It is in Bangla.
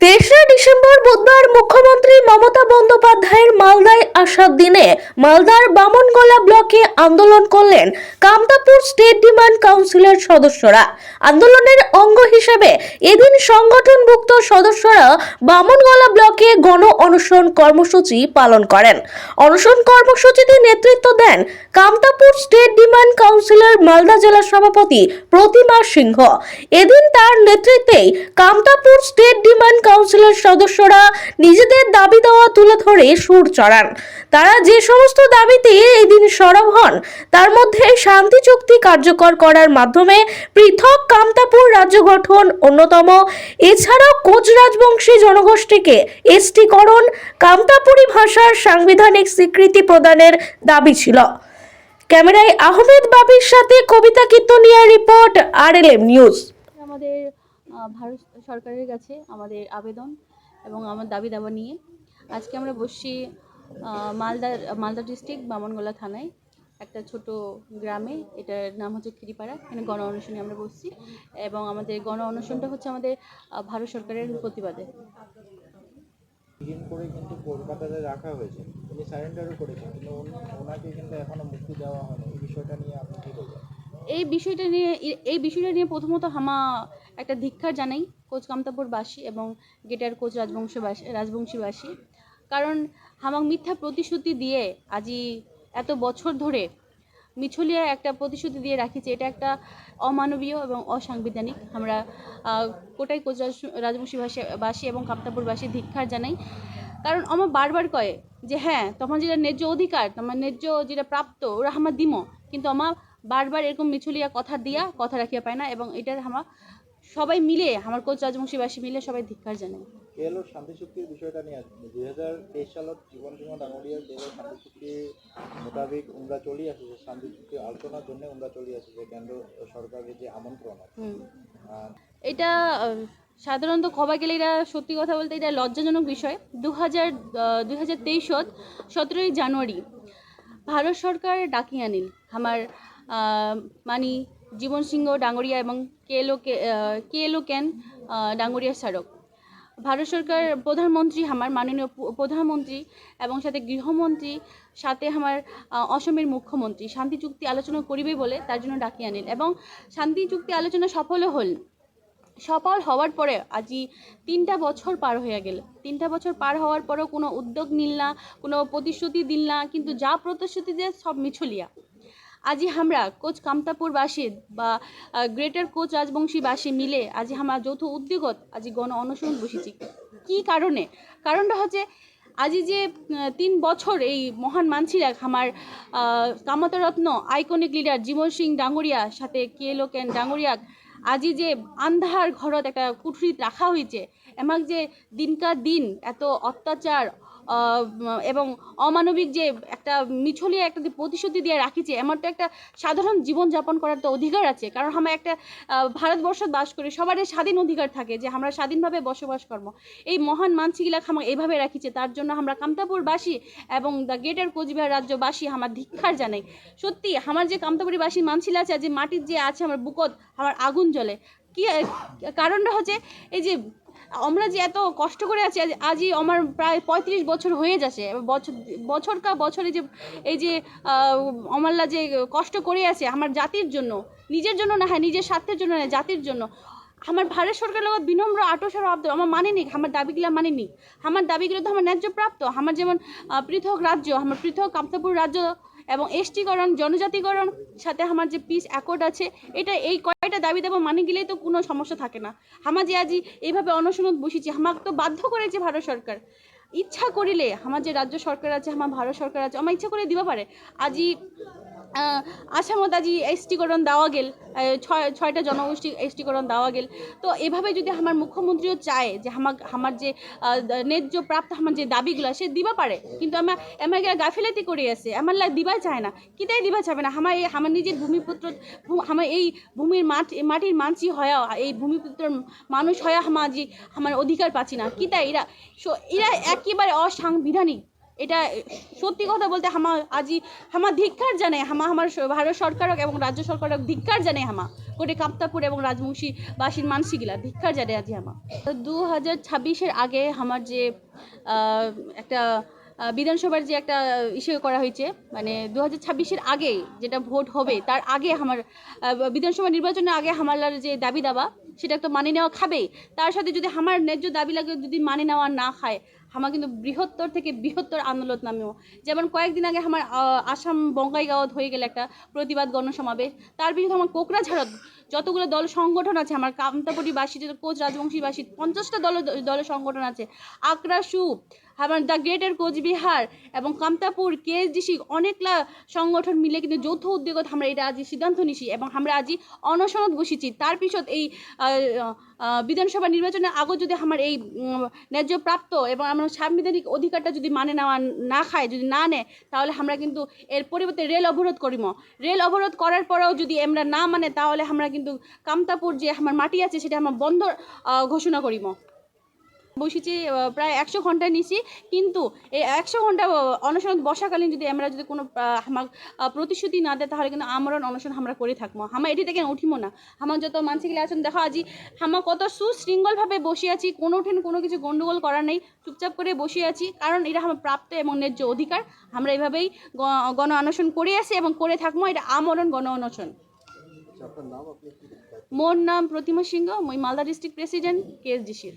তেসরা ডিসেম্বর বুধবার মুখ্যমন্ত্রী মমতা বন্দ্যোপাধ্যায়ের মালদায় আসার দিনে মালদার বামনগোলা ব্লকে আন্দোলন করলেন কামতাপুর স্টেট ডিমান্ড কাউন্সিলের সদস্যরা। আন্দোলনের অঙ্গ হিসেবে এদিন সংগঠনভুক্ত সদস্যরা বামনগোলা ব্লকে গণ অনশন কর্মসূচি পালন করেন। অনশন কর্মসূচিতে নেতৃত্ব দেন কামতাপুর স্টেট ডিমান্ড কাউন্সিলের মালদা জেলা সভাপতি প্রতিমা সিংহ। এদিন তার নেতৃত্বেই কামতাপুর স্টেট ডিমান্ড কাউন্সিলের সদস্যরা নিজেদের দাবি দেওয়া তুলে ধরে সুর চড়ান। তারা যে সমস্ত দাবিতে এদিন সরব হন, তার মধ্যে শান্তি চুক্তি কার্যকর করার মাধ্যমে পৃথক কামতাপুর রাজ্য গঠন অন্যতম। এছাড়াও কোচ রাজবংশী জনগোষ্ঠীকে এসটিকরণ কামতাপুরি ভাষার সাংবিধানিক স্বীকৃতি প্রদানের দাবি ছিল। ক্যামেরায় আহমেদ বাবির সাথে কবিতা কীর্তনিয়া রিপোর্ট, আরএলএম নিউজ। আমাদের ভারত সরকারের কাছে আমাদের আবেদন এবং আমার দাবি দাবা নিয়ে আজকে আমরা বসছি মালদা মালদা ডিস্ট্রিক্ট বামনগোলা থানায়, একটা ছোট গ্রামে, এটার নাম হচ্ছে খিরিপাড়া, এখানে গণ অনশনে আমরা বসছি এবং আমাদের গণ অনশনটা হচ্ছে আমাদের ভারত সরকারের প্রতিবাদে। করে কিন্তু কলকাতাতে রাখা হয়েছে, উনি সারেন্ডারও করেছেন, কিন্তু ওনাকে কিন্তু মুক্তি দেওয়া হয়নি, এই বিষয়টা নিয়ে আপনি বলবেন? এই বিষয়টা নিয়ে, এই বিষয়টা নিয়ে প্রথমত হামা একটা ধিক্ষার জানাই কোচ কামতাপুরবাসী এবং গেটার কোচ রাজবংশবাসী, রাজবংশীবাসী। কারণ হামাক মিথ্যা প্রতিশ্রুতি দিয়ে আজি এত বছর ধরে মিছলিয়া একটা প্রতিশ্রুতি দিয়ে রাখিছে, এটা একটা অমানবীয় এবং অসাংবিধানিক। আমরা কোটাই কোচ রাজ- রাজবংশী ভাষী বাসী এবং কামতাপুরবাসী ধিক্ষার জানাই। কারণ আমার বারবার কয় যে হ্যাঁ তোমার যেটা ন্যায্য অধিকার, তোমার ন্যায্য যেটা প্রাপ্ত, ওরা আমার দিম, কিন্তু আমার বারবার এরকম মিছুলিয়া কথা দিয়া কথা রাখিয়া পায় না এবং এটা আমার সবাই মিলে আমার কোচ রাজবংশীবাসী মিলে সবাই ধিক্ষার জানাই। কেএলওর শান্তি চুক্তির বিষয়টা নিয়ে দুই হাজার তেইশ সালত জীবন সিংহ ডাঙরিয়ার কেএলওর শান্তি চুক্তি মোতাবেক উমরা চলি আসছে শান্তি চুক্তি আলোচনার জন্য উমরা চলি আসছে কেন্দ্র সরকারের যে আমন্ত্রণ এটা সাধারণত খবা গেলে এটা সত্যি কথা বলতে এটা লজ্জাজনক বিষয়। দু হাজার দুই হাজার তেইশত সতেরোই জানুয়ারি ভারত সরকার ডাকি আনিল আমার মানি, জীবন সিংহ, ডাঙ্গরিয়া এবং কেএলও কেএলও ক্যান ডাঙ্গরিয়া স্মারক। ভারত সরকার, প্রধানমন্ত্রী আমার, মাননীয় প্রধানমন্ত্রী এবং সাথে গৃহমন্ত্রী, সাথে আমার অসমের মুখ্যমন্ত্রী। শান্তি চুক্তি আলোচনা করিবে বলে তার জন্য ডাকিয়ে আনেন এবং শান্তি চুক্তি আলোচনা সফলও হল। সফল হওয়ার পরে আজি তিনটা বছর পার হয়ে গেল। তিনটা বছর পার হওয়ার পরেও কোনো উদ্যোগ নিল না, কোনো প্রতিশ্রুতি দিল না, কিন্তু যা প্রতিশ্রুতি দিয়ে সব মিছলিয়া। আজি আমরা কোচ কামতাপুরবাসী বা গ্রেটার কোচ রাজবংশীবাসী মিলে আজি আমরা যৌথ উদ্যোগত আজি গণ অনশন বসেছি। কি কারণে? কারণটা হচ্ছে আজি যে তিন বছর এই মহান মানছিরা আমার কামতরত্ন আইকনিক লিডার জীবন সিং ডাঙ্গরিয়া সাথে কেলো কেন ডাঙ্গরিয়া আজি যে আন্ধার ঘৰত একটা কুঠুরিত রাখা হয়েছে, এমাক যে দিনকার দিন এত অত্যাচার এবং অমানবিক যে একটা মিছলিয়া একটা প্রতিশ্রুতি দিয়ে রাখিছে এমন তো একটা সাধারণ জীবনযাপন করার তো অধিকার আছে। কারণ আমরা একটা আহ, ভারতবর্ষত বাস করি সবারই স্বাধীন অধিকার থাকে যে আমরা স্বাধীনভাবে বসবাস করব। এই মহান মানসিগুলা আমরা এইভাবে রাখিছে তার জন্য আমরা কামতাপুরবাসী এবং দ্য গ্রেটার কোচবিহার রাজ্যবাসী আমার ধিক্ষার জানাই। সত্যি আমার যে কামতাপুরবাসী মানছিল আছে যে মাটির যে আছে আমার বুকত আমার আগুন জ্বলে। কি কারণটা হচ্ছে এই যে আমরা যে এত কষ্ট করে আছি আজই আমার প্রায় পঁয়ত্রিশ বছর হয়ে যাচ্ছে। বছর বছর কা বছরে যে এই যে আহ, অমরলা যে কষ্ট করে আছে আমার জাতির জন্য নিজের জন্য না হ্যাঁ নিজের স্বার্থের জন্য না জাতির জন্য। আমার ভারত সরকারের লগত বিনম্র আটোসার আব্দ আমার মানেনি আমার দাবিগুলো মানে মানেনি আমার দাবিগুলো তো আমার ন্যায্য প্রাপ্ত। আমার যেমন পৃথক রাজ্য আমার পৃথক কামতাপুর রাজ্য এবং এসটিকরণ জনজাতিকরণ সাথে আমার যে পিস অ্যাকর্ড আছে, এটা এই কয়টা দাবি দেবো মানে গেলেই তো কোনো সমস্যা থাকে না। আমার যে আজি এইভাবে অনশনত বসেছি আমাকে তো বাধ্য করেছে ভারত সরকার। ইচ্ছা করিলে আমার যে রাজ্য সরকার আছে আমার ভারত সরকার আছে, আমার ইচ্ছা করে দিবা পারে। আজি আহ, আসামত আজি এসটিকরণ দেওয়া গেল ছয় ছয়টা জনগোষ্ঠী এসটিকরণ দেওয়া গেল। তো এভাবে যদি আমার মুখ্যমন্ত্রীও চায় যে আমার আমার যে ন্যায্য প্রাপ্ত আমার যে দাবিগুলো সে দিবা পারে। কিন্তু আমার আমার গাফিলাতি করে আছে। আমার লা দিবা চায় না। কিতাই দিবা চাবে না? আমার এই আমার নিজের ভূমিপুত্র আমার এই ভূমির মাটি মাটির মানসি হয়া এই ভূমিপুত্র মানুষ হয়া আমার যে আমার অধিকার পাচ্ছি না। কিতাই এরা সো- এরা একেবারে অসাংবিধানিক। এটা সত্যি কথা বলতে হামা, আজি হামা ধিক্কার জানে হামা আমার ভারত সরকারক এবং রাজ্য সরকারক ধিক্কার জানে হামা। গোটে কাপ্তাপুর এবং রাজবংশী বাসীর মানসিকগুলা ধিক্ষার জানে আজি আমার দু হাজার ছাব্বিশের আগে আমার যে একটা বিধানসভার যে একটা ইস্যু করা হয়েছে মানে দু হাজার ছাব্বিশের আগে যেটা ভোট হবে, তার আগে আমার বিধানসভা নির্বাচনের আগে হামালার যে দাবি দাবা, সেটা তো মানে নেওয়া খাবেই। তার সাথে যদি আমার ন্যায্য দাবি লাগে, যদি মানে নেওয়া না খায় আমার কিন্তু বৃহত্তর থেকে বৃহত্তর আন্দোলন নামেও। যেমন কয়েকদিন আগে আমার আসাম বঙ্গাইগাঁওত হয়ে গেলে একটা প্রতিবাদ গণসমাবেশ। তার বিরুদ্ধে আমার কোকরাঝাড়ত যতগুলো দল সংগঠন আছে আমার কামতাপটিবাসী কোচ রাজবংশীবাসী, পঞ্চাশটা দল দলের সংগঠন আছে। আক্রাসু আমার দ্য গ্রেটার কোচবিহার এবং কামতাপুর কেএসডিসি অনেকলা সংগঠন মিলে কিন্তু যৌথ উদ্যোগত আমরা এটা আজি সিদ্ধান্ত নিছি এবং আমরা আজি অনশনত বসেছি। তার পিছত এই বিধানসভা নির্বাচনের আগত যদি আমার এই ন্যায্য প্রাপ্ত এবং আমার সাংবিধানিক অধিকারটা যদি মানে নেওয়া না খায়, যদি না নেয়, তাহলে আমরা কিন্তু এর পরিবর্তে রেল অবরোধ করিম। রেল অবরোধ করার পরেও যদি আমরা না মানে তাহলে আমরা কিন্তু কামতাপুর যে আমার মাটি আছে, সেটা আমরা বন্ধ ঘোষণা করিম। বসেছি প্রায় একশো ঘণ্টা নিছি। কিন্তু এই একশো ঘণ্টা অনশন বসাকালীন যদি আমরা যদি কোনো প্রতিশ্রুতি না দেয় তাহলে কিন্তু আমরণ অনশন আমরা করে থাকব আমরা এটি থেকে উঠিমো না। আমার যত মানসিকগুলো আছেন দেখো আজি আমরা কত সুশৃঙ্খলভাবে বসে আছি কোনো ঠেন কোনো কিছু গন্ডগোল করা নেই চুপচাপ করে বসে আছি কারণ এটা আমার প্রাপ্ত এবং ন্যায্য অধিকার। আমরা এইভাবেই গ- গণ অনশন করে আসি এবং করে থাকব এটা আমরণ গণ অনশন। আচ্ছা কি মোর নাম প্রতিমা সিংহ মই মালদা ডিস্ট্রিক্ট প্রেসিডেন্ট কেএসডিসির